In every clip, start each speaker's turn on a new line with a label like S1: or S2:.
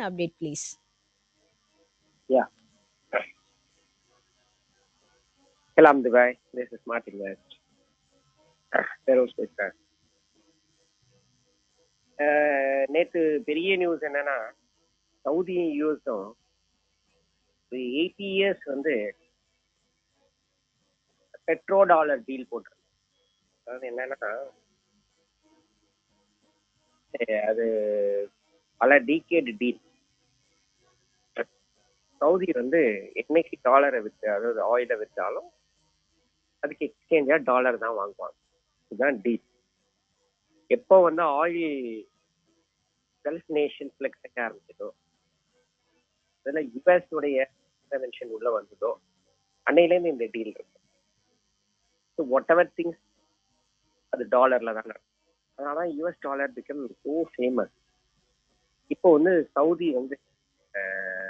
S1: update, please.
S2: Yeah. Salam Dubai. This is Martin West. Aerospace பேசுறேன் நேற்று பெரிய news என்னன்னா சவுதியும் யூஎஸும் எயிட்டி இயர்ஸ் வந்து பெட்ரோ டாலர் டீல் போட்டிருக்கு அதாவது என்னன்னா அது பல டீகேட் டீல் சவுதி வந்து என்னைக்கு டாலரை விற்று அதாவது ஆயிலை விற்றாலும் அதுக்கு எக்ஸ்சேஞ்சா டாலர் தான் வாங்குவாங்க. இதுதான் டீல் எப்போ வந்து ஆயில் கல்ஃப் நேஷன்ஸ்ல கிடைக்க ஆரம்பிச்சதோ அதில் யுஎஸ் உடைய இன்டர்வென்ஷன் உள்ள வந்ததோ அன்னையிலேருந்து இந்த டீல் இருக்கு. ஸோ வாட் எவர் திங்ஸ் அது டாலர்ல தான் நடக்கும். அதனால US dollar become so famous இப்போ வந்து சவுதி வந்து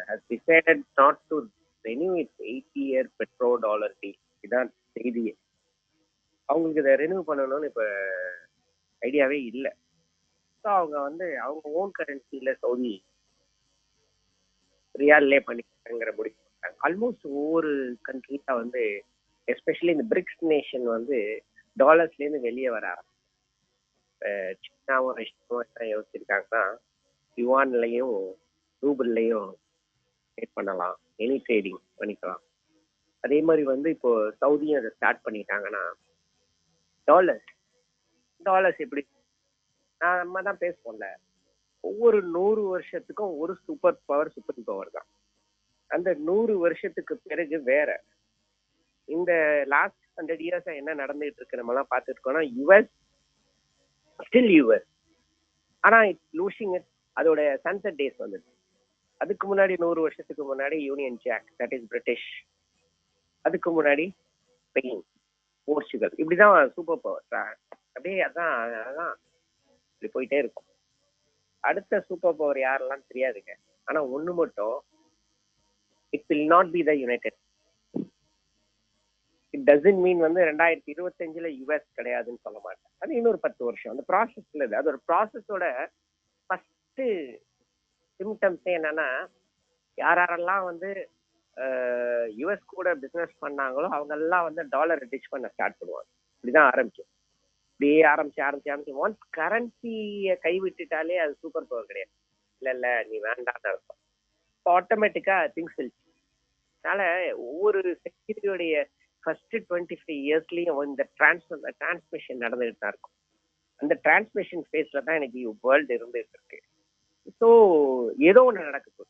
S2: has decided not to renew its 80 year petrodollar deal இதான் செய்தியே. அவங்களுக்கு இதை ரெனியூ பண்ணணும்னு இப்போ ஐடியாவே இல்லை. ஸோ அவங்க வந்து அவங்க ஓன் கரன்சியில் சவுதி ரியால்லே பண்ணிக்கிற முடிவு ஆல்மோஸ்ட் ஒவ்வொரு கண்ட்ரியாக வந்து எஸ்பெஷலி இந்த பிரிக்ஸ் நேஷன் வந்து டாலர்ஸ்லேருந்து வெளியே வர ஆரம்பிச்சு சீனாவும் ரஷ்யாவும் என்ன யோசிச்சிருக்காங்கன்னா யுவான்லையும் ரூபிள்லையும் ட்ரேட் பண்ணலாம். எனி ட்ரேடிங் பண்ணிக்கலாம். அதே மாதிரி வந்து இப்போ சவுதியும் அதை ஸ்டார்ட் பண்ணிட்டாங்கன்னா டாலர்ஸ் டாலர்ஸ் எப்படி? நான் நம்ம தான் பேசுவோம்ல. ஒவ்வொரு நூறு வருஷத்துக்கும் ஒரு சூப்பர் பவர் சூப்பர் பவர் தான். அந்த நூறு வருஷத்துக்கு பிறகு வேற. இந்த லாஸ்ட் ஹண்ட்ரட் இயர்ஸா என்ன நடந்துட்டு இருக்கு நம்ம எல்லாம் பார்த்துட்டு இருக்கோம்னா யுஎஸ் ஸ்டில் யுஎஸ் ஆனா இட்ஸ் லூசிங் அதோட சன்செட் டேஸ் வந்துடுச்சு. அதுக்கு முன்னாடி நூறு வருஷத்துக்கு முன்னாடி Union Jack that is British அதுக்கு முன்னாடி ஸ்பெயின் போர்ச்சுகல் இப்படிதான் சூப்பர் பவர் அப்படியே அதான் அதான் இப்படி போயிட்டே இருக்கும். அடுத்த சூப்பர் பவர் யாரெல்லாம் தெரியாதுங்க. ஆனா ஒண்ணு மட்டும் it will not be the united it doesn't mean வந்து ரெண்டாயிரத்தி இருபத்தஞ்சுல யுஎஸ் கிடையாதுன்னு சொல்ல மாட்டேன். அது இன்னொரு பத்து வருஷம். அந்த ப்ராசஸ்ல அது ஒரு ப்ராசஸோட ஃபர்ஸ்ட் சிம்டம்ஸே என்னன்னா யார் யாரெல்லாம் வந்து யுஎஸ் கூட பிசினஸ் பண்ணாங்களோ அவங்க எல்லாம் வந்து டாலர் டிச் பண்ண ஸ்டார்ட் பண்ணுவாங்க. இப்படிதான் ஆரம்பிக்கும். இப்படியே ஆரம்பிச்சு ஆரம்பிச்சு ஆரம்பிச்சு ஒன்ஸ் கரன்சியை கைவிட்டுட்டாலே அது சூப்பர் பவர் கிடையாது. இல்ல இல்ல நீ இருக்கும் இப்போ ஆட்டோமேட்டிக்கா திங்ஸ் வில் அதனால ஒவ்வொரு செக்யூரிட்டியோடைய ஃபர்ஸ்ட் டுவெண்ட்டி ஃபைவ் இயர்ஸ்லயும் இந்த டிரான்ஸ்மிஷன் நடந்துகிட்டு தான் இருக்கும். அந்த டிரான்ஸ்மிஷன் ஃபேஸ்ல தான் எனக்கு வேர்ல்டு இருந்துகிட்டு இருக்கு. ஸோ ஏதோ ஒன்று நடக்குது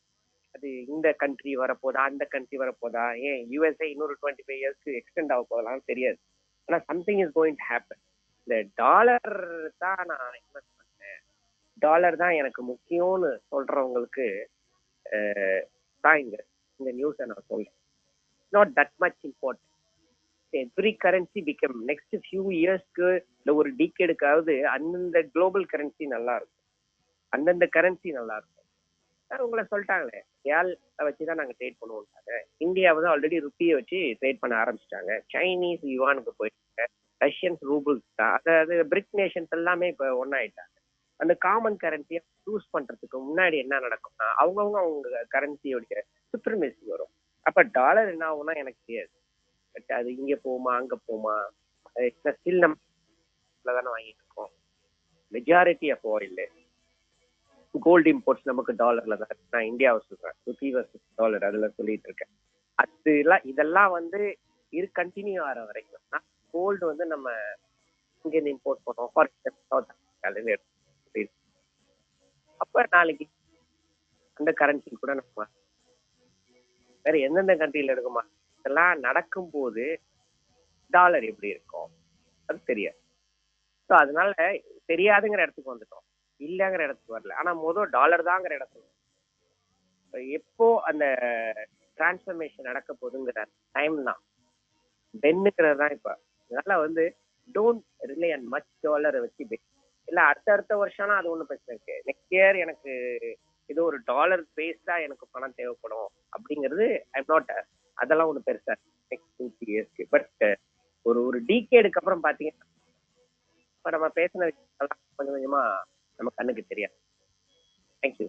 S2: அது இந்த கண்ட்ரி வரப்போதா அந்த கண்ட்ரி வரப்போதா? ஏன் யூஎஸ்ஏ இன்னொரு டுவெண்ட்டி ஃபைவ் இயர்ஸ்க்கு எக்ஸ்டெண்ட் ஆக போகலாம் தெரியாது. ஆனால் something is going to happen இந்த டாலர் தான் நான் இன்வெஸ்ட் பண்ணேன். டாலர் தான் எனக்கு முக்கியம்னு சொல்றவங்களுக்கு தான் இங்க இந்த நியூஸை நான் சொல்றேன். Not that much important every currency become next few இயர்ஸ்க்கு இல்லை ஒரு டீக்கெடுக்காவது அந்தந்த குளோபல் கரன்சி நல்லா இருக்கும். அந்தந்த கரன்சி நல்லா இருக்கும் உங்களை சொல்லிட்டாங்களே ரியால் வச்சு தான் நாங்கள் ட்ரேட் பண்ணுவோம்ட்டாங்க இந்தியாவை தான் ஆல்ரெடி ருப்பியை வச்சு ட்ரேட் பண்ண ஆரம்பிச்சிட்டாங்க. சைனீஸ் யுவானுக்கு போயிட்டாங்க. ரஷ்யன்ஸ் ரூபிள்ஸ் தான். அதாவது பிரிக் நேஷன்ஸ் எல்லாமே இப்போ ஒன்னாயிட்டாங்க அந்த காமன் கரன்சியை யூஸ் பண்றதுக்கு முன்னாடி என்ன நடக்கும்னா அவங்கவுங்க அவங்க கரன்சியோடைய சுப்ரமேசி வரும். அப்ப டாலர் என்ன ஆகும்னா எனக்கு தெரியாது. பட் அது இங்க போகுமா அங்க போகுமா? ஸ்டில் நம்ம தானே வாங்கிட்டு இருக்கோம். Majority of oil gold imports நமக்கு டாலர்ல தான் நான் இந்தியாவை சொல்றேன். ருபி வர்சஸ் டாலர் அதுல சொல்லிட்டு இருக்கேன். அது எல்லாம் இதெல்லாம் வந்து இரு கண்டினியூ ஆகிற வரைக்கும். கோல்டு வந்து நம்ம இங்கேருந்து இம்போர்ட் பண்ணோம் ஃபார் சவுத் ஆஃப்ரிக்கால அப்போ நாளைக்கு அந்த கரன்சி கூட நம்ம வேற எந்தெந்த கண்ட்ரியில இருக்குமா? இதெல்லாம் நடக்கும்போது டாலர் எப்படி இருக்கும்? அது தெரியாது. ஸோ அதனால தெரியாதுங்கிற இடத்துக்கு வந்துட்டோம். இல்லைங்கிற இடத்துக்கு வரல. ஆனா மொதல் டாலர் தாங்கிற இடத்துக்கு எப்போ அந்த டிரான்ஸ்ஃபர்மேஷன் நடக்க போகுதுங்கிற டைம் தான். பென்னுங்கிறது தான் இப்ப. அதனால வந்து டோன்ட் ரிலே அண்ட் மச் டாலரை வச்சு பென் இல்ல அடுத்த அடுத்த வருஷம்னா அது ஒன்றும் பிரச்சனை இருக்கு நெக்ஸ்ட் இயர் எனக்கு இது ஒரு டாலர் பேஸ்டா எனக்கு பணம் தேவைப்படும் அப்படிங்கிறது ஐம் நாட் அதெல்லாம் ஒண்ணு பெருசா நெக்ஸ்ட் டூ த்ரீ இயர்ஸ்க்கு பட் ஒரு ஒரு டிகேடுக்கு அப்புறம் பாத்தீங்கன்னா இப்ப நம்ம பேசின கொஞ்சம் கொஞ்சமா நம்ம கண்ணுக்கு தெரியாது தேங்க்யூ